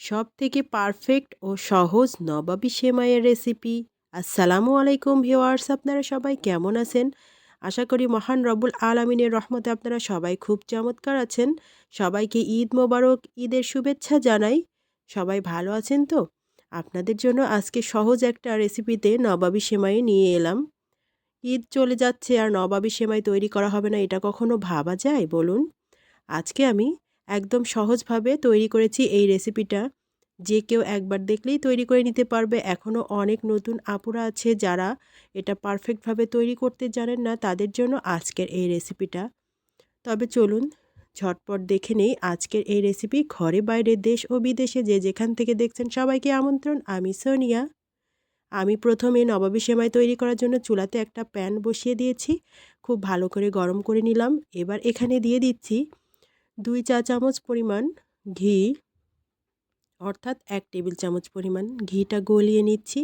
সব থেকে পারফেক্ট ও সহজ নবাবী সেমাইয়ের রেসিপি আসসালামু আলাইকুম ভিওয়ার্স আপনারা সবাই কেমন আছেন? আশা করি মহান রব্বুল আলমিনের রহমতে আপনারা সবাই খুব চমৎকার আছেন। সবাইকে ঈদ মোবারক, ঈদের শুভেচ্ছা জানাই। সবাই ভালো আছেন তো? আপনাদের জন্য আজকে সহজ একটা রেসিপিতে নবাবী সেমাই নিয়ে এলাম। ঈদ চলে যাচ্ছে আর নবাবী সেমাই তৈরি করা হবে না, এটা কখনো ভাবা যায়? বলুন। আজকে আমি একদম সহজভাবে তৈরি করেছি এই রেসিপিটা। যে কেউ একবার দেখলেই তৈরি করে নিতে পারবে। এখনও অনেক নতুন আপুরা আছে যারা এটা পারফেক্টভাবে তৈরি করতে জানেন না তাদের জন্য আজকের এই রেসিপিটা। তবে চলুন ঝটপট দেখে নেই আজকের এই রেসিপি ঘরে বাইরে দেশ ও বিদেশে যে যেখান থেকে দেখছেন সবাইকে আমন্ত্রণ, আমি সোনিয়া। আমি প্রথমে নবাবী সেমাই তৈরি করার জন্য চুলাতে একটা প্যান বসিয়ে দিয়েছি। খুব ভালো করে গরম করে নিলাম। এবার এখানে দিয়ে দিচ্ছি দুই চা চামচ পরিমাণ ঘি, অর্থাৎ এক টেবিল চামচ পরিমাণ ঘিটা গলিয়ে নিচ্ছি।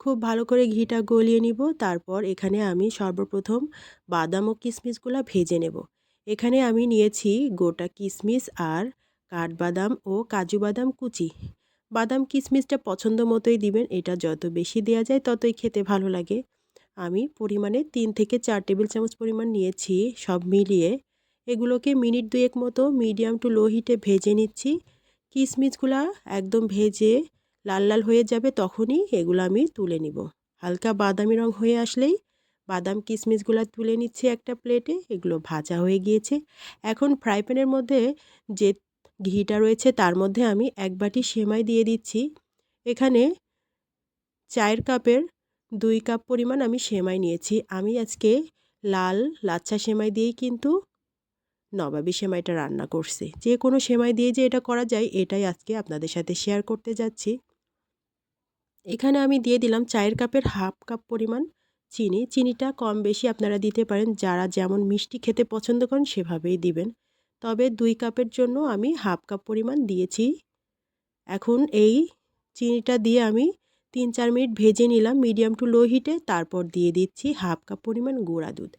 খুব ভালো করে ঘিটা গলিয়ে নিব, তারপর এখানে আমি সর্বপ্রথম বাদাম ও কিশমিশগুলো ভেজে নেব। এখানে আমি নিয়েছি গোটা কিশমিশ আর কাঠবাদাম ও কাজু বাদাম কুচি। বাদাম কিশমিশটা পছন্দ মতোই দিবেন, এটা যত বেশি দেওয়া যায় ততই খেতে ভালো লাগে। আমি পরিমাণে তিন থেকে চার টেবিল চামচ পরিমাণ নিয়েছি, সব মিলিয়ে এগুলোকে মিনিট দুয়েক মতো মিডিয়াম টু লো হিটে ভেজে নিচ্ছি। কিশমিশগুলা একদম ভেজে লাল লাল হয়ে যাবে তখনই এগুলো আমি তুলে নিব। হালকা বাদামি রং হয়ে আসলেই বাদাম কিশমিশগুলো তুলে নিচ্ছি একটা প্লেটে, এগুলো ভাজা হয়ে গিয়েছে। এখন ফ্রাই প্যানের মধ্যে যে ঘিটা রয়েছে তার মধ্যে আমি এক বাটি সেমাই দিয়ে দিচ্ছি। এখানে চায়ের কাপের দুই কাপ পরিমাণ আমি সেমাই নিয়েছি। আমি আজকে লাল লাচ্ছা সেমাই দিয়েই কিন্তু নবাবি সেমাইটা রান্না করছি। যে কোনো সেমাই দিয়ে যে এটা করা যায়, এটাই আজকে আপনাদের সাথে শেয়ার করতে যাচ্ছি। এখানে আমি দিয়ে দিলাম চায়ের কাপের হাফ কাপ পরিমাণ চিনি। চিনিটা কম বেশি আপনারা দিতে পারেন, যারা যেমন মিষ্টি খেতে পছন্দ করেন সেভাবেই দিবেন। তবে দুই কাপের জন্য আমি হাফ কাপ পরিমাণ দিয়েছি। এখন এই চিনিটা দিয়ে আমি তিন চার মিনিট ভেজে নিলাম মিডিয়াম টু লো হিটে, তারপর দিয়ে দিচ্ছি হাফ কাপ পরিমাণ গুঁড়া দুধ।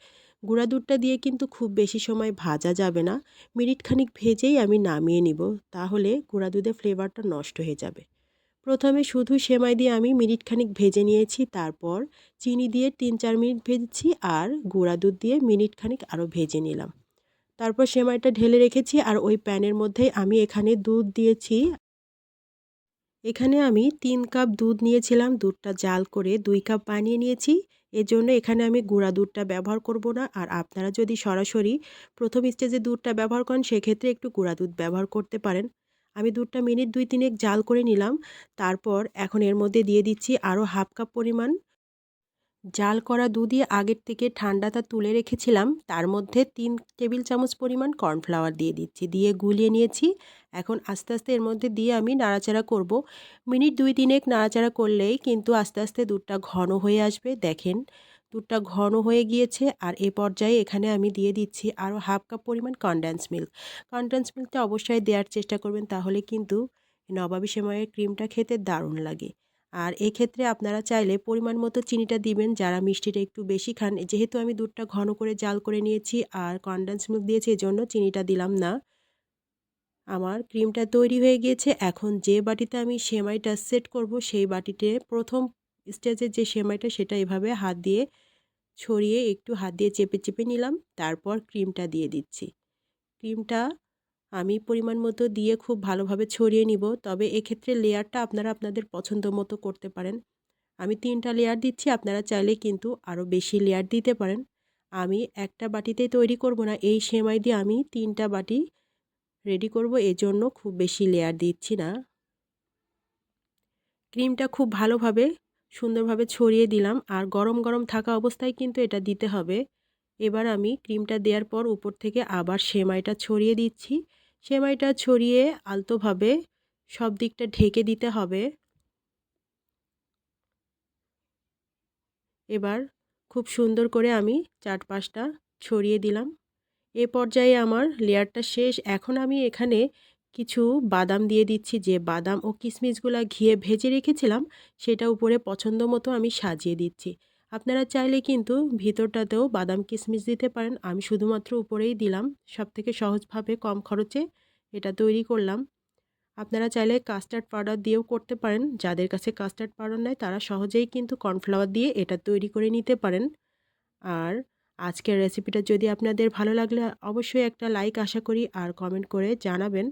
গুঁড়া দুধটা দিয়ে কিন্তু খুব বেশি সময় ভাজা যাবে না। মিনিট খানিক ভেজেই আমি নামিয়ে নিব, তাহলে গুঁড়া দুধের ফ্লেভারটা নষ্ট হয়ে যাবে। প্রথমে শুধু সেমাই দিয়ে আমি মিনিট খানিক ভেজে নিয়েছি, তারপর চিনি দিয়ে তিন চার মিনিট ভেজেছি আর গুঁড়া দুধ দিয়ে মিনিট খানিক আরও ভেজে নিলাম। তারপর সেমাইটা ঢেলে রেখেছি আর ওই প্যানের মধ্যে আমি এখানে দুধ দিয়েছি এখানে আমি তিন কাপ দুধ নিয়েছিলাম। দুধটা জাল করে দুই কাপ বানিয়ে নিয়েছি। এজন্য এখানে আমি গুঁড়া দুধটা ব্যবহার করব না। আর আপনারা যদি সরাসরি প্রথম স্টেজে দুধটা ব্যবহার করেন, সেক্ষেত্রে একটু গুঁড়া দুধ ব্যবহার করতে পারেন। আমি দুধটা মিনিট দুই তিনেক জাল করে নিলাম। তারপর এখন এর মধ্যে দিয়ে দিচ্ছি আরও হাফ কাপ পরিমাণ জাল করা দুধই আগের থেকে ঠান্ডাটা তুলে রেখেছিলাম। তার মধ্যে তিন টেবিল চামচ পরিমাণ কর্নফ্লাওয়ার দিয়ে দিচ্ছি। দিয়ে গুলিয়ে নিয়েছি। এখন আস্তে আস্তে এর মধ্যে দিয়ে আমি নাড়াচাড়া করব। মিনিট দুই তিনেক নাড়াচাড়া করলেই কিন্তু আস্তে আস্তে দুধটা ঘন হয়ে আসবে। দেখেন, দুধটা ঘন হয়ে গিয়েছে আর এ পর্যায়ে এখানে আমি দিয়ে দিচ্ছি আরও হাফ কাপ পরিমাণ কনডেন্স মিল্ক কনডেন্স মিল্কটা অবশ্যই দেওয়ার চেষ্টা করবেন তাহলে কিন্তু নবাবী সময়ের ক্রিমটা খেতে দারুণ লাগে। আর এক্ষেত্রে আপনারা চাইলে পরিমাণ মতো চিনিটা দিবেন, যারা মিষ্টিটা একটু বেশি খান। যেহেতু আমি দুধটা ঘন করে জাল করে নিয়েছি আর কনডেন্স মিল্ক দিয়েছি এই জন্য চিনিটা দিলাম না। আমার ক্রিমটা তৈরি হয়ে গিয়েছে। এখন যে বাটিতে আমি সেমাইটা সেট করব, সেই বাটিতে প্রথম স্টেজের যে সেমাইটা, সেটা এভাবে হাত দিয়ে ছড়িয়ে একটু হাত দিয়ে চেপে চেপে নিলাম। তারপর ক্রিমটা দিয়ে দিচ্ছি। ক্রিমটা আমি পরিমাণ মতো দিয়ে খুব ভালোভাবে ছড়িয়ে নিব। তবে এক্ষেত্রে লেয়ারটা আপনারা আপনাদের পছন্দ মতো করতে পারেন। আমি তিনটা লেয়ার দিচ্ছি, আপনারা চাইলে কিন্তু আরও বেশি লেয়ার দিতে পারেন। আমি একটা বাটিতেই তৈরি করব না। এই সেমাই দিয়ে আমি তিনটা বাটি রেডি করব, এজন্য খুব বেশি লেয়ার দিচ্ছি না। ক্রিমটা খুব ভালোভাবে, সুন্দরভাবে ছড়িয়ে দিলাম। আর গরম গরম থাকা অবস্থায় কিন্তু এটা দিতে হবে। এবার আমি ক্রিমটা দেওয়ার পর উপর থেকে আবার সেমাইটা ছড়িয়ে দিচ্ছি। সেমাইটা ছড়িয়ে আলতোভাবে সব দিকটা ঢেকে দিতে হবে। এবার খুব সুন্দর করে আমি চারপাশটা ছড়িয়ে দিলাম। এ পর্যায়ে আমার লেয়ারটা শেষ। এখন আমি এখানে কিছু বাদাম দিয়ে দিচ্ছি। যে বাদাম ও কিশমিশগুলো ঘিয়ে ভেজে রেখেছিলাম, সেটা উপরে পছন্দ মতো আমি সাজিয়ে দিচ্ছি। আপনারা চাইলে কিন্তু ভিতরটাতেও বাদাম কিশমিশ দিতে পারেন। আমি শুধুমাত্র উপরেই দিলাম। সব থেকে সহজভাবে কম খরচে এটা তৈরি করলাম। আপনারা চাইলে কাস্টার্ড পাউডার দিয়েও করতে পারেন। যাদের কাছে কাস্টার্ড পাউডার নেয় তারা সহজেই কিন্তু কর্নফ্লাওয়ার দিয়ে এটা তৈরি করে নিতে পারেন। আর আজকের রেসিপিটা যদি আপনাদের ভালো লাগলে অবশ্যই একটা লাইক আশা করি আর কমেন্ট করে জানাবেন।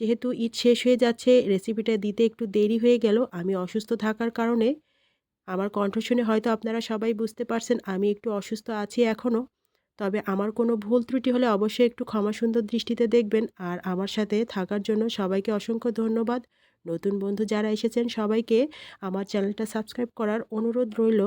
যেহেতু ঈদ শেষ হয়ে যাচ্ছে রেসিপিটা দিতে একটু দেরি হয়ে গেল, আমি অসুস্থ থাকার কারণে আমার কণ্ঠ শুনে হয়তো আপনারা সবাই বুঝতে পারছেন আমি একটু অসুস্থ আছি এখনও তবে আমার কোনো ভুল ত্রুটি হলে অবশ্যই একটু ক্ষমা সুন্দর দৃষ্টিতে দেখবেন। আর আমার সাথে থাকার জন্য সবাইকে অসংখ্য ধন্যবাদ। নতুন বন্ধু যারা এসেছেন সবাইকে আমার চ্যানেলটা সাবস্ক্রাইব করার অনুরোধ রইল।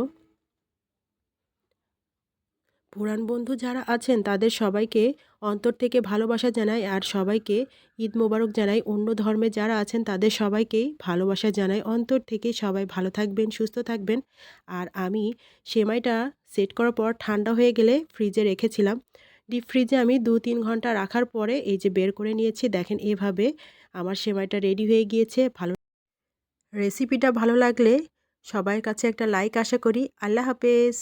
পুরান বন্ধু যারা আছেন, তাদের সবাইকে অন্তর থেকে ভালোবাসা জানাই আর সবাইকে ঈদ মোবারক জানাই। অন্য ধর্মে যারা আছেন, তাদের সবাইকেই ভালোবাসা জানাই। অন্তর থেকে সবাই ভালো থাকবেন, সুস্থ থাকবেন। আর আমি সেমাইটা সেট করার পর ঠান্ডা হয়ে গেলে ফ্রিজে রেখেছিলাম। ডিপ ফ্রিজে আমি দু তিন ঘণ্টা রাখার পরে এই যে বের করে নিয়েছি, দেখেন এভাবে আমার সেমাইটা রেডি হয়ে গিয়েছে। ভালো রেসিপিটা ভালো লাগলে সবার কাছে একটা লাইক আশা করি। আল্লাহ হাফেজ।